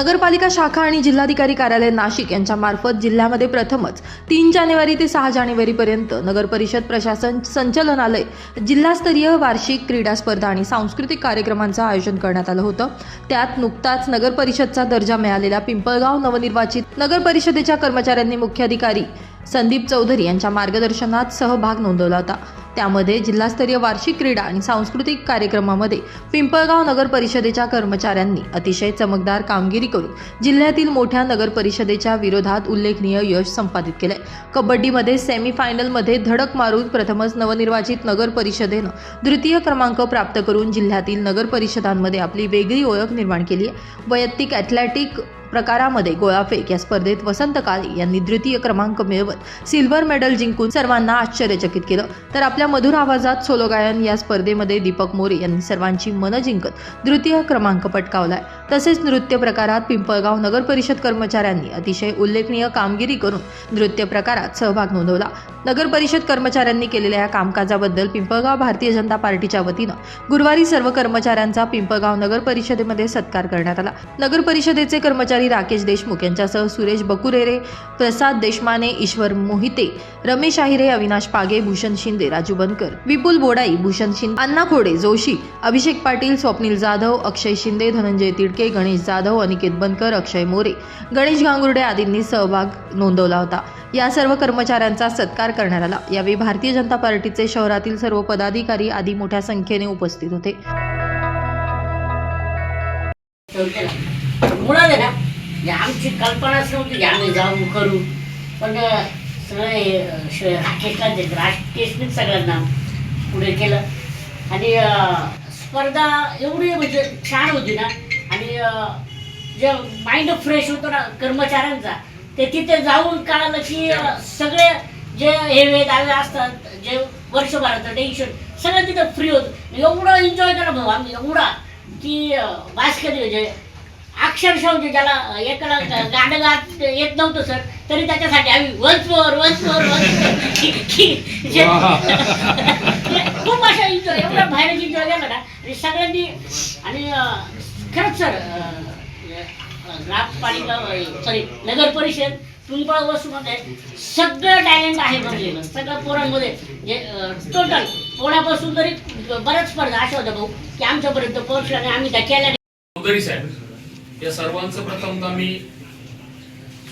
नगरपालिका शाखा आणि जिल्हाधिकारी कार्यालय नाशिक यांच्यामार्फत जिल्ह्यामध्ये प्रथमच तीन जानेवारी ते सहा जानेवारीपर्यंत नगरपरिषद प्रशासन संचलनालय जिल्हास्तरीय वार्षिक क्रीडा स्पर्धा आणि सांस्कृतिक कार्यक्रमांचं आयोजन करण्यात आलं होतं. त्यात नुकताच नगरपरिषदचा दर्जा मिळालेल्या पिंपळगाव नवनिर्वाचित नगरपरिषदेच्या कर्मचाऱ्यांनी मुख्याधिकारी संदीप चौधरी यांच्या मार्गदर्शनात सहभाग नोंदवला होता. त्यामध्ये जिल्हास्तरीय वार्षिक क्रीडा आणि सांस्कृतिक कार्यक्रमामध्ये पिंपळगाव नगर परिषदेच्या कर्मचाऱ्यांनी अतिशय चमकदार कामगिरी करून जिल्ह्यातील मोठ्या नगर परिषदेच्या विरोधात उल्लेखनीय यश संपादित केलंय. कबड्डीमध्ये सेमीफायनलमध्ये धडक मारून प्रथमच नवनिर्वाचित नगर परिषदेनं द्वितीय क्रमांक प्राप्त करून जिल्ह्यातील नगर परिषदांमध्ये आपली वेगळी ओळख निर्माण केली आहे. वैयक्तिक ॲथलेटिक प्रकारामध्ये गोळाफेक या स्पर्धेत वसंत काळे यांनी द्वितीय क्रमांक मिळवत सिल्व्हर मेडल जिंकून सर्वांना आश्चर्यचकित केलं. तर आपल्या मधुर आवाजात सोलो गायन या स्पर्धेमध्ये दीपक मोरे यांनी सर्वांची मनं जिंकत द्वितीय क्रमांक पटकावलाय. तसेच नृत्य प्रकारात पिंपळगाव नगर परिषद कर्मचाऱ्यांनी अतिशय उल्लेखनीय कामगिरी करून नृत्य प्रकारात सहभाग नोंदवला. नगर परिषद कर्मचाऱ्यांनी केलेल्या या कामकाजाबद्दल पिंपळगाव भारतीय जनता पार्टीच्या वतीनं गुरुवारी सर्व कर्मचाऱ्यांचा पिंपळगाव नगर परिषदेमध्ये सत्कार करण्यात आला. नगर परिषदेचे कर्मचारी राकेश देशमुख यांच्यासह सुरेश बकुरेरे प्रसाद देशमाने ईश्वर मोहिते रमेश आहिरे अविनाश पागे भूषण शिंदे राजू बनकर विपुल बोडाई भूषण शिंदे अण्णा खोडे जोशी अभिषेक पाटील स्वप्नील जाधव अक्षय शिंदे धनंजय तिडके शेळके गणेश जाधव अनिकेत बनकर अक्षय मोरे गणेश गांगुर्डे आदींनी सहभाग नोंदवला होता. या सर्व कर्मचाऱ्यांचा सत्कार करण्यात आला. यावेळी भारतीय जनता पार्टीचे शहरातील सर्व पदाधिकारी आदी मोठ्या संख्येने उपस्थित होते. मुळात आहे ना ही आमची कल्पनाच नव्हती की आम्ही जाऊ करू. पण अं, सगळं राकेशला ते सगळ्यांना पुढे केलं. आणि स्पर्धा एवढी म्हणजे छान होती ना आणि जे माइंड फ्रेश होतो ना कर्मचाऱ्यांचा ते तिथे जाऊन कळालं की सगळे जे हेवे दावे असतात जे वर्षभराचं टेन्शन सगळं तिथं फ्री होतं. एवढं एन्जॉय करा भाऊ आम्ही एवढा की बास्केट म्हणजे अक्षरशः म्हणजे ज्याला एकाला गाणं गात येत नव्हतं सर तरी त्याच्यासाठी आम्ही वन्स मोर वन्स मोर खूप अशा एन्जॉय एवढा बाहेर एन्जॉय केला ना आणि सगळ्यांनी आणि खरंच सर ग्रामपालिका सॉरी नगर परिषद पिंपळ वस्तूमध्ये सगळं टॅलेंट आहे भरलेलं सगळं पोरांमध्ये जे टोटल पोळ्यापासून तरी बऱ्याच स्पर्धा अशा होत्या भाऊ की आमच्यापर्यंत पोहोचल्या आणि आम्ही त्या केल्या चौधरी साहेब या सर्वांचं प्रथम मी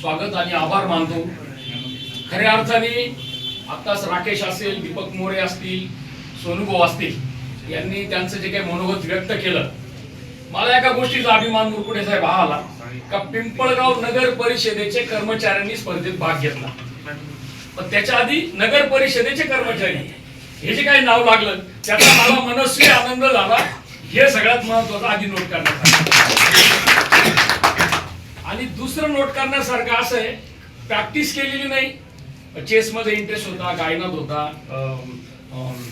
स्वागत आणि आभार मानतो. खऱ्या अर्थाने आत्ताच राकेश असेल दीपक मोरे असतील सोनुभाऊ असतील यांनी त्यांचं जे काही मनोगत व्यक्त केलं मला एका गोष्टीचा अभिमान मुरकुटे साहेब हा आला का पिंपळगाव नगर परिषदेचे कर्मचाऱ्यांनी स्पर्धेत भाग घेतला. पण त्याच्या आधी नगर परिषदेचे कर्मचारी. हे जे काही नाव लागलं त्याचा मला मनस्वी आनंद झाला. हे सगळ्यात महत्वाचं आधी नोट करण्यात आलं आणि दुसरं नोट करण्यासारखं असं आहे प्रॅक्टिस केलेली नाही. चेस मध्ये इंटरेस्ट होता गायनात होता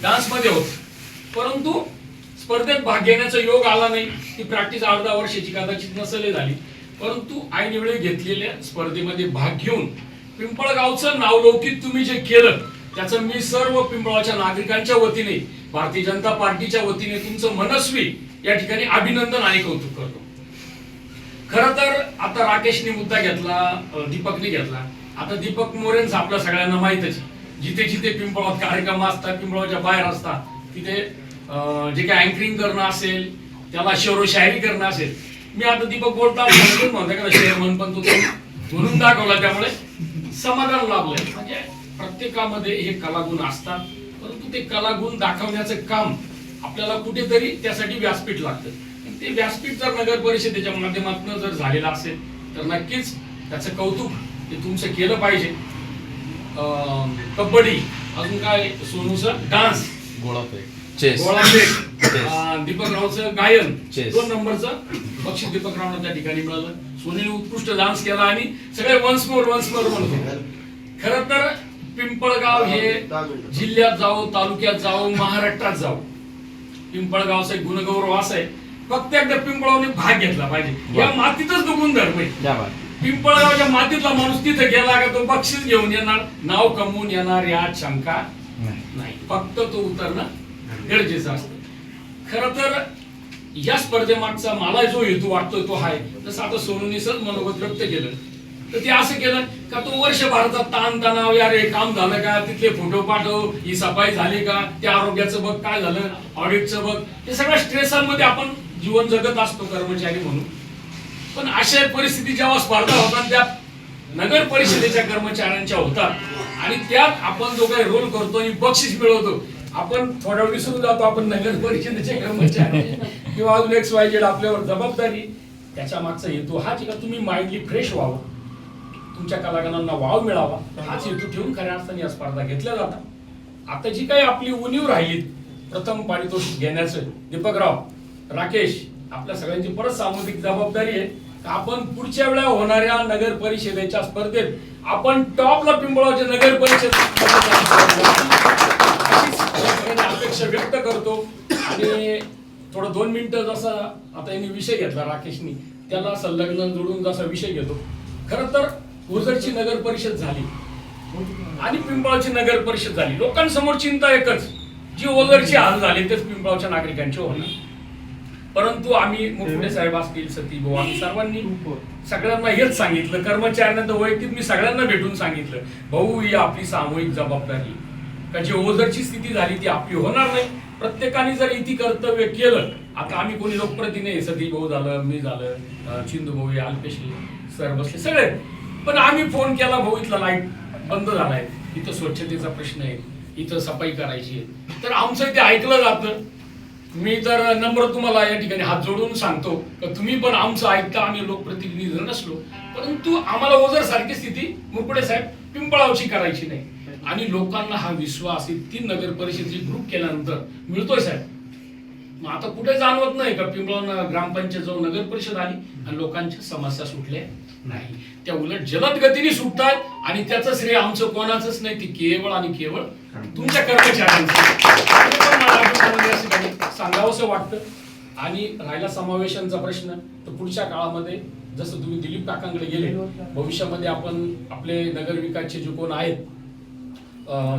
डान्समध्ये होत. परंतु स्पर्धेत भाग घेण्याचा योग आला नाही. ती प्रॅक्टिस अर्धा वर्षाची कदाचित नसले झाली. परंतु ऐनवेळी घेतलेल्या स्पर्धेमध्ये भाग घेऊन पिंपळगावचं नावलौकिक तुम्ही जे केलं त्याचं मी सर्व पिंपळाच्या नागरिकांच्या वतीने भारतीय जनता पार्टीच्या वतीने तुमचं मनस्वी या ठिकाणी अभिनंदन आणि कौतुक करतो. खर तर आता राकेशने मुद्दा घेतला दीपकने घेतला. आता दीपक मोरेंच आपल्या सगळ्यांना माहितच जिथे जिथे पिंपळात कार्यक्रम असतात पिंपळाच्या बाहेर असतात तिथे जे काही अँकरिंग करणं असेल त्याला शेरो शायरी करणं असेल. मी आता दीपक बोलता म्हणतो का शेअर पण तो म्हणून दाखवला त्यामुळे समाधान लाभलंय. म्हणजे प्रत्येकामध्ये हे कलागुण असतात परंतु ते कलागुण दाखवण्याचं काम आपल्याला कुठेतरी त्यासाठी व्यासपीठ लागतं. आणि ते व्यासपीठ जर नगर परिषदेच्या माध्यमातून जर झालेलं असेल तर नक्कीच त्याचं कौतुक ते तुमचं केलं पाहिजे. कबड्डी अजून काय सोनूचा? डान्स. गोळा चेस गोळाफेक Chess. अं, दीपक रावचं गायन. Chess. दोन नंबरचं. बक्षीस दीपक रावला त्या ठिकाणी मिळालं. सोनीने उत्कृष्ट डान्स केला आणि सगळे वन्स मोर वन्स मोर म्हणतो खर तर पिंपळगाव हे जिल्ह्यात जाऊ तालुक्यात जाऊ महाराष्ट्रात जाऊ पिंपळगावचा एक गुणगौरव असा आहे. फक्त एकदा पिंपळावने भाग घेतला पाहिजे. या. मातीतच तो गुणधर्म आहे पिंपळगावच्या मातीतला माणूस तिथे गेला का तो बक्षीस घेऊन येणार नाव कमवून येणार यात शंका नाही. नाही. फक्त तो उतरणं गरजेचं असतं. खर तर या स्पर्धेमागचा मला जो हेतू वाटतोय तो आहे. जसं आता सोनूनी सहज मनोगत व्यक्त केलं. तर ते असं केलं का तो वर्षभराचा ताण तणाव यार हे काम झालं का? तिथले फोटो पाठव. ही सफाई झाली का? त्या आरोग्याचं बघ काय झालं? ऑडिटचं बघ. हे सगळ्या स्ट्रेसांमध्ये आपण जीवन जगत असतो कर्मचारी म्हणून. पण अशा परिस्थिती जेव्हा स्पर्धा होतात त्या नगर परिषदेच्या कर्मचाऱ्यांच्या होतात. आणि त्यात आपण जो काही रोल करतो आणि बक्षीस मिळवतो आपण थोडा वेळ विसरून जातो आपण नगर परिषदेचे कर्मचारी. किंवा अजून एक्स वाय जेड आपल्यावर जबाबदारी. त्याच्या मागचा हेतू हाच का? तुम्ही माइंडली फ्रेश व्हावं. तुमच्या कलाकारांना वाव मिळावा. हाच हेतू ठेवून खऱ्या अर्थाने या स्पर्धा घेतल्या जातात. आता जी काही आपली उणीव राहिली प्रथम पारितोषिक घेण्याचं दीपकराव राकेश आपल्या सगळ्यांची परत सामाजिक जबाबदारी आहे आपण पुढच्या वेळा होणाऱ्या नगर परिषदेच्या स्पर्धेत आपण टॉपला पिंपळाचे नगर परिषद अपेक्षा व्यक्त करतो. आणि थोडं दोन मिनिटं जसा आता यांनी विषय घेतला राकेशनी त्याला संलग्न जोडून जसा विषय घेतो. खरं तर ओझरची नगर परिषद झाली. आणि पिंपळाची नगर परिषद झाली. लोकांसमोर चिंता एकच जी ओझरची हाल झाली तेच पिंपळाच्या नागरिकांची होणार परंतु आम्ही मुकुटे साहेब असतील सती भाऊ आम्ही सर्वांनी सगळ्यांना हेच सांगितलं. कर्मचाऱ्यांना तर वैयक्तिक मी सगळ्यांना भेटून सांगितलं. भाऊ ही आपली सामूहिक जबाबदारी. का जी ओझरची स्थिती झाली ती आपली होणार नाही. प्रत्येकाने जर इथे कर्तव्य केलं आता आम्ही कोणी लोकप्रतिनिधी सती भाऊ झालं मी झालं चिंदू भाऊ अल्पेशी सर बसले सगळे. पण आम्ही फोन केला भाऊ इथला लाइट बंद झालाय. इथं स्वच्छतेचा प्रश्न आहे. इथं सफाई करायची आहे. तर आमचं ते ऐकलं जातं. मी तर नम्र तुम्हाला या ठिकाणी हात जोडून सांगतो का तुम्ही पण आमचं ऐकता आम्ही लोकप्रतिनिधी जर नसलो परंतु आम्हाला ओझर सारखी स्थिती मुरकुडे साहेब पिंपळावची करायची नाही. आणि लोकांना हा विश्वास ही तीन नगर परिषदेची ग्रुप केल्यानंतर मिळतोय साहेब. मग आता कुठे जाणवत नाही का? पिंपळावून ग्रामपंचायत जाऊन नगर परिषद आली आणि लोकांच्या समस्या सुटल्या नाही. त्या उलट जलद गतीने सुटतात आणि त्याचं श्रेय आमचं कोणाचंच नाही. ती केवळ आणि केवळ तुमच्या कर्मचाऱ्यांचं. ते असं सांगावंसं वाटतं? आणि राहिला समावेशांचा प्रश्न तर पुढच्या काळामध्ये जसं तुम्ही दिलीप काकांकडे गेले भविष्यामध्ये आपण आपले नगर विकासचे जे कोण आहेत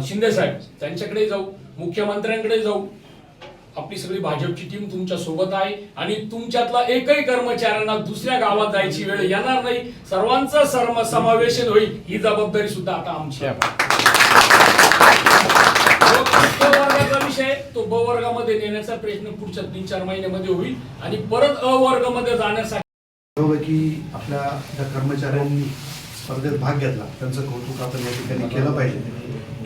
शिंदे साहेब त्यांच्याकडे जाऊ मुख्यमंत्र्यांकडे जाऊ. आपली सगळी भाजपची टीम तुमच्यासोबत आहे आणि तुमच्यातला एकही कर्मचाऱ्यांना दुसऱ्या गावात जायची वेळ येणार नाही. सर्वांचं सर्व समावेशन होईल. ही जबाबदारी सुद्धा आता आमची आहे. वर्गाचा विषय तो ब वर्गामध्ये नेण्याचा प्रयत्न पुढच्या तीन चार महिन्यामध्ये होईल. आणि परत अ वर्गामध्ये जाण्यासाठी की आपल्या कर्मचाऱ्यांनी स्पर्धेत भाग घेतला. त्यांचं कौतुक आपण या ठिकाणी केलं पाहिजे.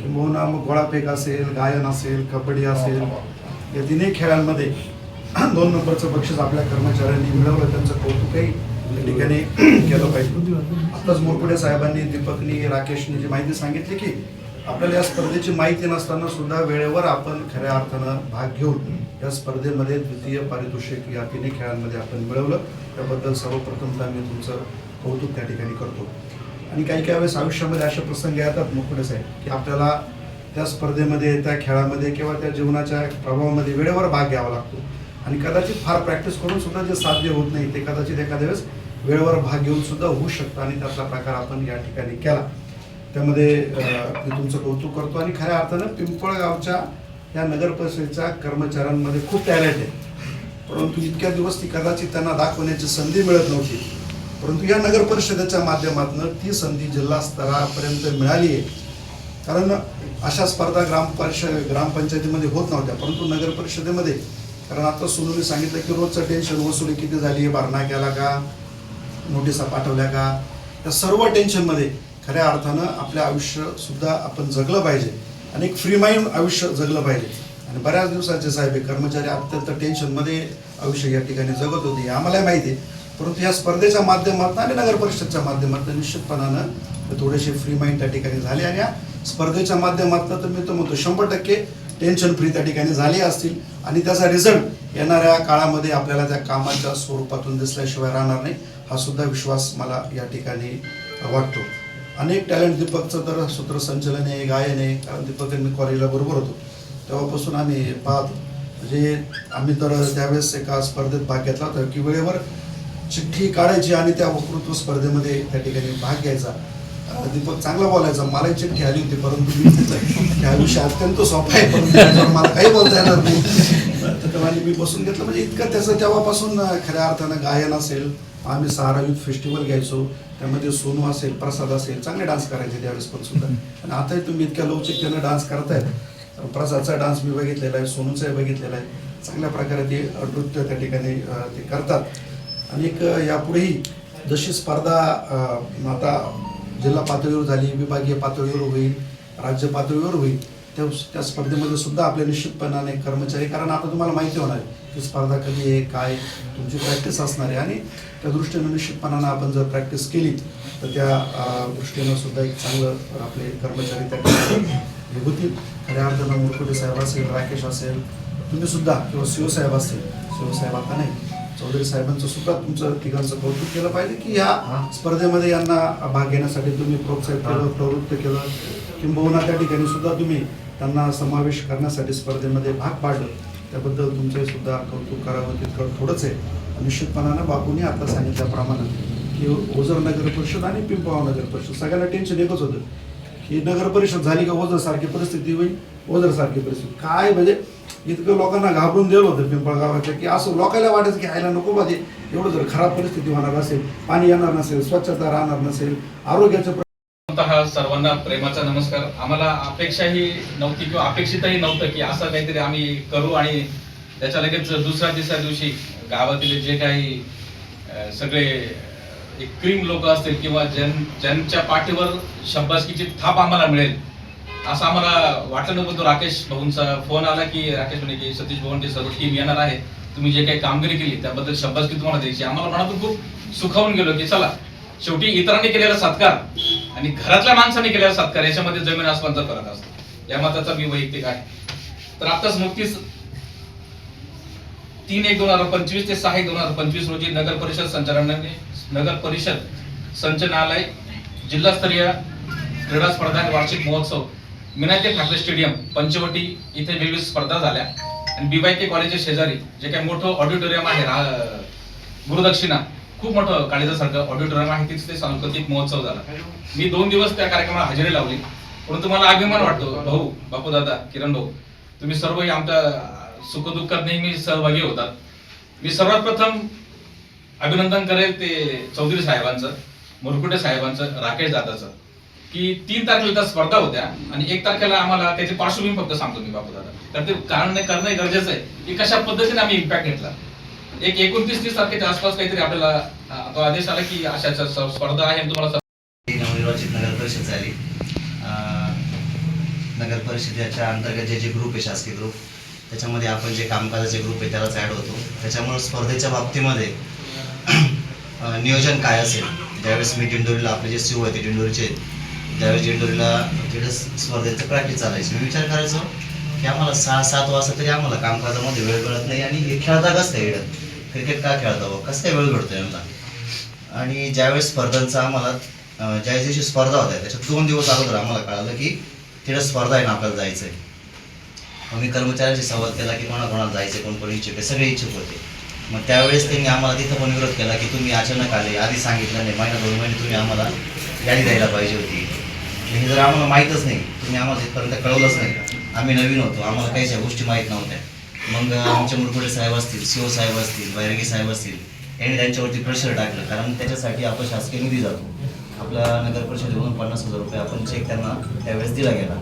किंबहुना मग गोळाफेक असेल गायन असेल कबड्डी असेल या तिन्ही खेळांमध्ये दोन नंबरचं बक्षीस आपल्या कर्मचाऱ्यांनी मिळवलं. त्यांचं कौतुकही या ठिकाणी केलं पाहिजे. आताच मोरपुडे साहेबांनी दीपकनी राकेशनी जी माहिती सांगितली की आपल्याला या स्पर्धेची माहिती नसताना सुद्धा वेळेवर आपण खऱ्या अर्थानं भाग घेऊन या स्पर्धेमध्ये द्वितीय पारितोषिक या तिन्ही खेळांमध्ये आपण मिळवलं. त्याबद्दल सर्वप्रथमतः मी तुमचं कौतुक त्या ठिकाणी करतो. आणि काही काही वेळेस आयुष्यामध्ये असे प्रसंग येतात मुकुटे साहेब की आपल्याला त्या स्पर्धेमध्ये त्या खेळामध्ये किंवा त्या जीवनाच्या प्रभावामध्ये वेळेवर भाग घ्यावा लागतो. आणि कदाचित फार प्रॅक्टिस करून सुद्धा जे साध्य होत नाही ते कदाचित एखाद्या वेळेस वेळेवर भाग घेऊन सुद्धा होऊ शकतं आणि त्यातला प्रकार आपण या ठिकाणी केला. त्यामध्ये मी तुमचं कौतुक करतो आणि खऱ्या अर्थानं पिंपळगावच्या या नगर परिषदेच्या कर्मचाऱ्यांमध्ये खूप टॅलेंट आहे. परंतु इतक्या दिवस ती कदाचित त्यांना दाखवण्याची संधी मिळत नव्हती. परंतु या नगर परिषदेच्या माध्यमातून ती संधी जिल्हा स्तरापर्यंत मिळाली आहे. कारण अशा स्पर्धा ग्रामपरिषद ग्रामपंचायतीमध्ये होत नव्हत्या. परंतु नगर परिषदेमध्ये कारण आता सोनूने सांगितलं की रोजचं टेन्शन वसुली किती झाली भरणा केला का नोटिसा पाठवल्या का या सर्व टेन्शनमध्ये खऱ्या अर्थानं आपलं आयुष्यसुद्धा आपण जगलं पाहिजे. आणि एक फ्री माइंड आयुष्य जगलं पाहिजे. आणि बऱ्याच दिवसाचे साहेब कर्मचारी अत्यंत टेन्शनमध्ये आयुष्य या ठिकाणी जगत होते आम्हालाही माहिती आहे. परंतु या स्पर्धेच्या माध्यमातून आणि नगर परिषदच्या माध्यमातून निश्चितपणानं थोडेसे फ्री माइंड त्या ठिकाणी झाले आणि या स्पर्धेच्या माध्यमातून तर मी तो म्हणतो शंभर टक्के टेन्शन फ्री त्या ठिकाणी झाले असतील. आणि त्याचा रिझल्ट येणाऱ्या काळामध्ये आपल्याला त्या कामाच्या स्वरूपातून दिसल्याशिवाय राहणार नाही हा सुद्धा विश्वास मला या ठिकाणी वाटतो. अनेक टॅलेंट दीपकचं तर सूत्रसंचलन आहे गायन आहे कारण दीपक मी कॉलेजला बरोबर होतो. तेव्हापासून आम्ही पाहतो. म्हणजे आम्ही तर त्यावेळेस एका स्पर्धेत भाग घेतला होता की वेळेवर चिठ्ठी काढायची आणि त्या वक्तृत्व स्पर्धेमध्ये त्या ठिकाणी भाग घ्यायचा. दीपक चांगला बोलायचा. मला चिठ्ठी आली होती परंतु मी ह्या विषय अत्यंत सोपा आहे परंतु मला काही बोलता येणार नाही. तर आणि मी बसून घेतलं. म्हणजे इतकं त्याचं तेव्हापासून खऱ्या अर्थानं गायन असेल आम्ही सहारा युथ फेस्टिवल घ्यायचो. त्यामध्ये सोनू असेल प्रसाद असेल चांगले डान्स करायचे त्यावेळेस पण सुद्धा. आणि आताही तुम्ही इतक्या लवचिकतेनं डान्स करतायत. प्रसादचा डान्स मी बघितलेला आहे सोनूचाही बघितलेला आहे. चांगल्या प्रकारे ते नृत्य त्या ठिकाणी ते करतात. आणि यापुढेही जशी स्पर्धा आता जिल्हा पातळीवर झाली विभागीय पातळीवर होईल राज्य पातळीवर होईल त्या त्या स्पर्धेमध्ये सुद्धा आपले निश्चितपणाने कर्मचारी कारण आता तुम्हाला माहिती होणार आहे की स्पर्धा कधी आहे काय तुमची प्रॅक्टिस असणार आहे. आणि त्या दृष्टीनं निश्चितपणानं आपण जर प्रॅक्टिस केली तर त्या दृष्टीनं सुद्धा एक चांगलं आपले कर्मचारी त्या ठिकाणी होतील खऱ्या अर्थानं मुरकुटे साहेब असेल राकेश असेल तुम्ही सुद्धा किंवा शिवसाहेब असेल शिवसाहेब आता नाही. चौधरी साहेबांचं सुद्धा तुमचं तिघांचं कौतुक केलं पाहिजे की या स्पर्धेमध्ये यांना भाग घेण्यासाठी तुम्ही प्रोत्साहित केलं प्रवृत्त केलं. किंबहुना त्या ठिकाणी सुद्धा तुम्ही त्यांना समावेश करण्यासाठी स्पर्धेमध्ये भाग पाडलं. त्याबद्दल तुमचे सुद्धा कौतुक करावं तितकं थोडंच आहे. निश्चितपणानं बापूंनी आता सांगितल्याप्रमाणे की ओझर नगर परिषद आणि पिंपळगाव नगर परिषद सगळ्यांना टेन्शन एकच होतं की नगर परिषद झाली का ओझर सारखी परिस्थिती होईल? ओझर सारखी परिस्थिती. काय म्हणजे इतकं लोकांना घाबरून दिलं होतं पिंपळगावाच्या की असं लोकांना वाटायचं की आयला नको पाहिजे एवढं जर खराब परिस्थिती होणार असेल पाणी येणार नसेल स्वच्छता राहणार नसेल आरोग्याचं हा सर्वांना प्रेमाचा नमस्कार. आम्हाला अपेक्षाही नव्हती किंवा अपेक्षितही नव्हतं की असं काहीतरी आम्ही करू आणि त्याच्या लगेच दुसऱ्या तिसऱ्या दिवशी गावातील जे काही सगळे क्रीम लोक असतील किंवा ज्यां ज्यांच्या पाठीवर शब्बासकीची थाप आम्हाला मिळेल असं आम्हाला वाटलं नव्हतं. तो राकेश भाऊंचा फोन आला की राकेश म्हणे की सतीश भवन सर्व टीम येणार आहे. तुम्ही जे काही कामगिरी केली त्याबद्दल शब्बासकी तुम्हाला द्यायची. आम्हाला मनातून खूप सुखावून गेलो की चला शेवटी इतरांनी केलेला सत्कार आणि घरातल्या माणसाने केलेला सत्कार याच्यामध्ये जमीन आसमानचा फरक असतो. या मताचा मी वैयक्तिक आहे. तर आताच नुकतीच तीन एक दोन हजार पंचवीस ते सहा एक दोन हजार पंचवीस रोजी नगर परिषद संचालनाने नगर परिषद संचनालय जिल्हास्तरीय क्रीडा स्पर्धा वार्षिक महोत्सव मिनाते ठाकरे स्टेडियम पंचवटी इथे वेगवेगळ्या स्पर्धा झाल्या. आणि बीवायके कॉलेजच्या शेजारी जे काही मोठं ऑडिटोरियम आहे रा- गुरुदक्षिणा खूप मोठं काळेजासारखं ऑडिटोरियम आहे तिथे सांस्कृतिक महोत्सव झाला. मी दोन दिवस त्या कार्यक्रमाला हजेरी लावली. परंतु मला अभिमान वाटतो भाऊ बापू दादा किरण भाऊ तुम्ही सर्वही आमच्या सुखदुःखात नेहमी सहभागी होतात. मी सर्वात प्रथम अभिनंदन करेल ते चौधरी साहेबांचं मुरकुटे साहेबांचं राकेश दादाचं. की तीन तारखेला त्या स्पर्धा होत्या आणि एक तारखेला आम्हाला त्याची पार्श्वभूमी फक्त सांगतो मी बापू दादा तर ते कारण नाही करणं गरजेचं आहे की कशा पद्धतीने आम्ही इम्पॅक्ट घेतला. एक एकोणतीस तीस तारखेच्या आसपास काहीतरी आपल्याला तो आदेश आला की अशा स्पर्धा आहे तुम्हाला नवनिर्वाचित नगर परिषद झाली. नगर परिषदेच्या अंतर्गत जे जे ग्रुप आहे शासकीय ग्रुप त्याच्यामध्ये आपण जे कामकाजाचे ग्रुप आहे त्यालाच ॲड होतो. त्याच्यामुळे स्पर्धेच्या बाबतीमध्ये नियोजन काय असेल? ज्यावेळेस मी दिंडोरीला आपले जे सीओ होते दिंडोरीचे ज्यावेळेस जेंडुरीला तिकडे स्पर्धेचं प्रॅक्टिस चालायची. मी विचार करायचो की आम्हाला सहा सात वाजता तरी आम्हाला कामकाजामध्ये वेळ मिळत नाही आणि हे खेळता कसं काय येडत क्रिकेट का खेळता बा कसं काय वेळ भेटतो यांना आणि ज्यावेळेस स्पर्धांचा आम्हाला ज्या दिवशी स्पर्धा होत्या त्याच्यात दोन दिवस अगोदर आम्हाला कळालं की तिथे स्पर्धा आहे ना आपल्याला जायचं आहे मग मी कर्मचाऱ्यांशी संवाद केला की कोणा कोणाला जायचं कोण कोण इच्छुक आहे सगळे इच्छुक होते. मग त्यावेळेस त्यांनी आम्हाला तिथं पण विरोध केला की तुम्ही अचानक आले आधी सांगितलं नाही महिना दोन महिने तुम्ही आम्हाला यादी द्यायला पाहिजे होती. म्हणजे हे जर आम्हाला माहीतच नाही तुम्ही आम्हाला इथपर्यंत कळवलंच नाही. आम्ही नवीन होतो आम्हाला काहीच या गोष्टी माहीत नव्हत्या. मग आमचे मुरकुडे साहेब असतील सीओ साहेब असतील बैरगी साहेब असतील यांनी त्यांच्यावरती प्रेशर टाकलं. कारण त्याच्यासाठी आपण शासकीय निधी जातो. आपला नगर परिषदेकडून पन्नास हजार रुपये आपण चेक त्यांना त्यावेळेस दिला गेला.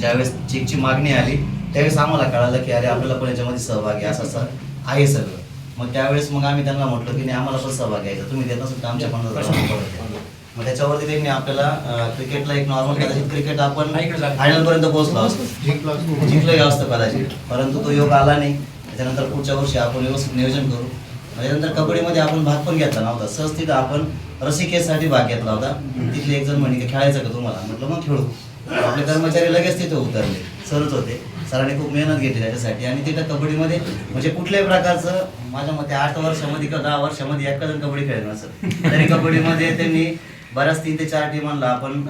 ज्यावेळेस चेकची मागणी आली त्यावेळेस आम्हाला कळालं की अरे आपल्याला पण याच्यामध्ये सहभागी असं असं आहे सगळं. मग त्यावेळेस मग आम्ही त्यांना म्हटलं की नाही आम्हाला पण सहभाग घ्यायचा तुम्ही देत नसेल आमच्या पन्नास हजार रुपये मग त्याच्यावरती त्यांनी आपल्याला क्रिकेटला एक नॉर्मल कदाचित क्रिकेट आपण फायनल पर्यंत पोहोचलो असतो. जिंकलंही असतं कदाचित. परंतु तो योग आला नाही. त्याच्यानंतर पुढच्या वर्षी आपण व्यवस्थित नियोजन करू. त्याच्यानंतर कबड्डीमध्ये आपण भाग पण घेतला नव्हता. सहज तिथं आपण रसिकेसाठी भाग घेतला होता. तिथले एक जण म्हणे की खेळायचं का तुम्हाला? म्हटलं मग खेळू. आपले कर्मचारी लगेच तिथे उतरले. सरच होते. सरांनी खूप मेहनत घेतली त्याच्यासाठी. आणि तिथं कबड्डीमध्ये म्हणजे कुठल्याही प्रकारचं माझ्या मते आठ वर्षामध्ये किंवा दहा वर्षामध्ये एका जण कबड्डी खेळलं नसेल तरी कबड्डीमध्ये त्यांनी बऱ्याच तीन ते चार टीमांना आपण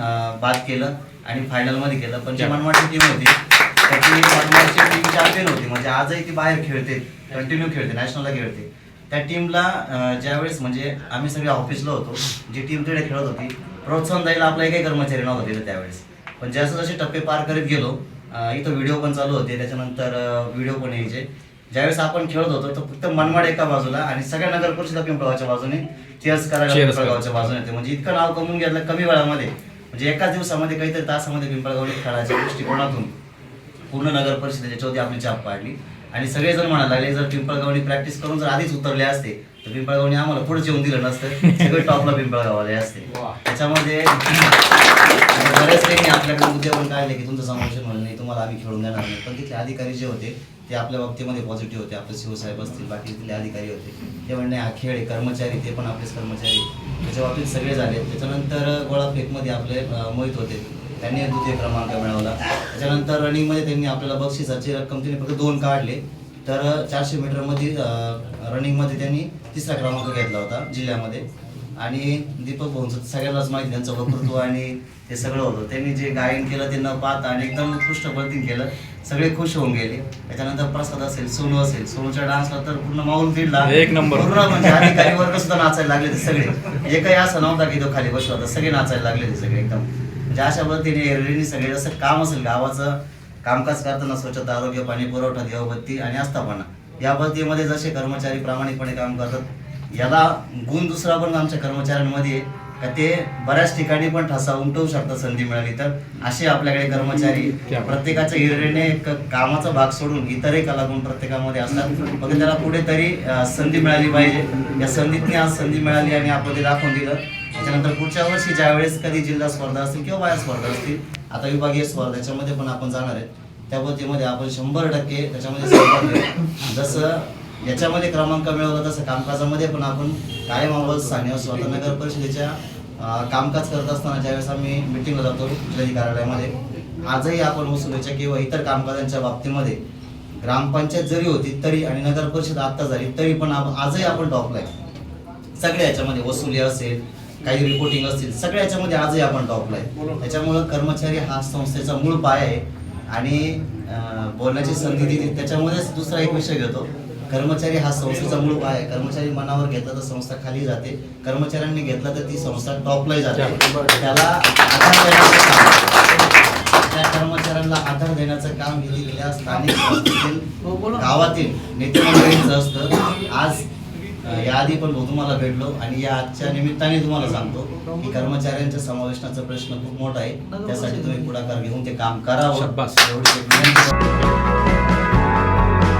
बाद केलं आणि फायनलमध्ये केलं. पण जी मनमाडची टीम होती त्याची मनमाडची टीम चॅम्पियन होती. म्हणजे आजही ती बाहेर खेळते कंटिन्यू खेळते नॅशनलला खेळते. त्या टीमला ज्यावेळेस म्हणजे आम्ही सगळे ऑफिसला होतो जी टीम तिकडे खेळत होती प्रोत्साहन द्यायला आपला एकही कर्मचारी नव्हता तिथे त्यावेळेस. पण जसं जसे टप्पे पार करत गेलो इथं व्हिडिओ पण चालू होते. त्याच्यानंतर व्हिडिओ पण यायचे. ज्यावेळेस आपण खेळत होतो तर फक्त मनमाड एका बाजूला आणि सगळ्या नगर परिषदा पिंपळगावच्या बाजूने चेअर्स करायला Cheers पिंपळगावच्या बाजूने म्हणजे इतकं नाव कमवून घेतलं कमी वेळामध्ये. म्हणजे एकाच दिवसामध्ये काहीतरी तासामध्ये पिंपळगावने खेळाच्या दृष्टिकोनातून पूर्ण नगर परिषदेच्या चौथी आपली चाप पाडली. आणि सगळेजण म्हणायला लागले जर पिंपळगावनी प्रॅक्टिस करून जर आधीच उतरले असते तर पिंपळगावनी आम्हाला पुढे येऊन दिलं नसतं. सगळे टॉपला पिंपळगावले असते. त्याच्यामध्ये बऱ्याच काही आपल्याकडे मुद्दे पण काढले की तुमचं समावेशन म्हणलं तुम्हाला आम्ही खेळून देणार नाही. पण तिथले अधिकारी जे होते ते आपल्या बाबतीमध्ये पॉझिटिव्ह होते. आपले शिवसाहेब असतील बाकी तिथले अधिकारी होते. ते म्हणणे हा खेळ आहे कर्मचारी ते पण आपलेच कर्मचारी त्याच्या बाबतीत सगळे झाले. त्याच्यानंतर गोळाफेकमध्ये आपले मोहित होते. त्यांनी द्वितीय क्रमांक मिळवला. त्याच्यानंतर रनिंगमध्ये त्यांनी आपल्याला बक्षिसाची रक्कम त्यांनी फक्त दोन काढले. तर चारशे मीटरमध्ये रनिंगमध्ये त्यांनी तिसरा क्रमांक घेतला होता जिल्ह्यामध्ये. आणि दीपक भाऊंचं सगळ्यांनाच माहिती त्यांचं वक्तृत्व आणि ते सगळं होतं. त्यांनी जे गायन केलं ते न पाहता आणि एकदम उत्कृष्ट पद्धतीने केलं. सगळे खुश होऊन गेले. त्याच्यानंतर प्रसाद असेल सोनू असेल. सोनूच्या डान्सला तर पूर्ण माऊल फिरला. एक नंबर. पूर्ण म्हणजे अधिकारी वर्ग सुद्धा नाचायला लागले ते सगळे. एकही असं नव्हता की तो खाली बसला होता. सगळे नाचायला लागले ते सगळे एकदम. म्हणजे अशा पद्धतीने एरडीने सगळे जसं काम असेल गावाचं कामकाज करताना स्वच्छता आरोग्य पाणी पुरवठा देवबत्ती आणि आस्थापना. या पद्धतीमध्ये जसे कर्मचारी प्रामाणिकपणे काम करतात याला गुण दुसरा पण आमच्या कर्मचाऱ्यांमध्ये का ते बऱ्याच ठिकाणी पण ठसा उमटवू शकतात संधी मिळाली तर. असे आपल्याकडे कर्मचारी प्रत्येकाच्या हिरेने एक कामाचा भाग सोडून इतरही कलागुण प्रत्येकामध्ये असतात. मग त्याला कुठेतरी संधी मिळाली पाहिजे. या संधीतनी आज संधी मिळाली आणि आपण ते दाखवून दिलं. त्याच्यानंतर पुढच्या वर्षी ज्या वेळेस कधी जिल्हा स्पर्धा असतील किंवा बाहेर स्पर्धा असतील आता विभागीय स्पर्धा याच्यामध्ये पण आपण जाणार आहे त्या पद्धतीमध्ये आपण शंभर टक्के त्याच्यामध्ये जसं याच्यामध्ये क्रमांक मिळवला तसं कामकाजामध्ये पण आपण कायम आवाज स्थानीय स्वतः नगर परिषदेच्या कामकाज करत असताना ज्यावेळेस आम्ही मिटिंगला जातो जिल्हाधिकारी कार्यालयामध्ये आजही आपण वसुलीच्या किंवा इतर कामकाजांच्या बाबतीमध्ये ग्रामपंचायत जरी होती तरी आणि नगर परिषद आता झाली तरी पण आजही आपण टॉपला आहे सगळ्या याच्यामध्ये वसुली असेल काही रिपोर्टिंग असतील सगळ्या याच्यामध्ये आजही आपण टॉपला आहे त्याच्यामुळं कर्मचारी हा संस्थेचा मूळ पाय आहे. आणि बोलण्याची संधी दिली त्याच्यामध्येच दुसरा एक विषय घेतो. कर्मचारी हा संस्थेचा मूळ पाय आहे. कर्मचारी मनावर घेतला तर संस्था खाली जाते. कर्मचाऱ्यांनी घेतला तर ती संस्था टॉपलाही जाते. त्याला आधार त्या कर्मचाऱ्यांना आधार देण्याचं काम हे दिलेल्या स्थानिक संस्थेतील गावातील नेतेमंडळींचं असतं. आज याआधी पण तुम्हाला भेटलो आणि या आजच्या निमित्ताने तुम्हाला सांगतो की कर्मचाऱ्यांच्या समावेशनाचा प्रश्न खूप मोठा आहे. त्यासाठी तुम्ही पुढाकार घेऊन ते काम करावं.